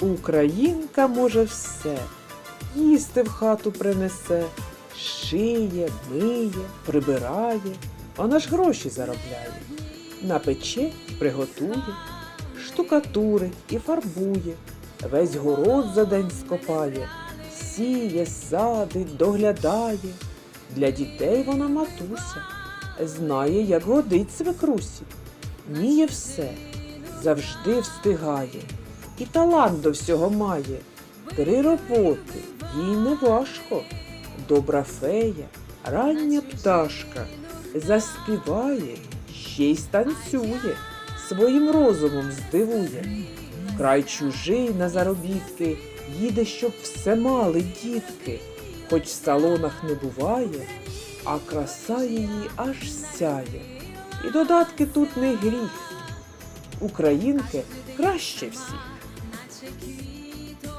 Українка може все, їсти в хату принесе, шиє, миє, прибирає, вона ж гроші заробляє, напече і приготує, штукатурить і фарбує, весь город за день скопає, сіє, садить, доглядає. Для дітей вона матуся, знає, як годить свекрусі, вміє все, завжди встигає, і талант до всього має. Три роботи, їй не важко. Добра фея, рання пташка, заспіває, ще й станцює, своїм розумом здивує. Край чужий на заробітки, їде, щоб все мали дітки, хоч в салонах не буває, а краса її аж сяє. І додатки тут не гріх. Українки краще всіх. çekit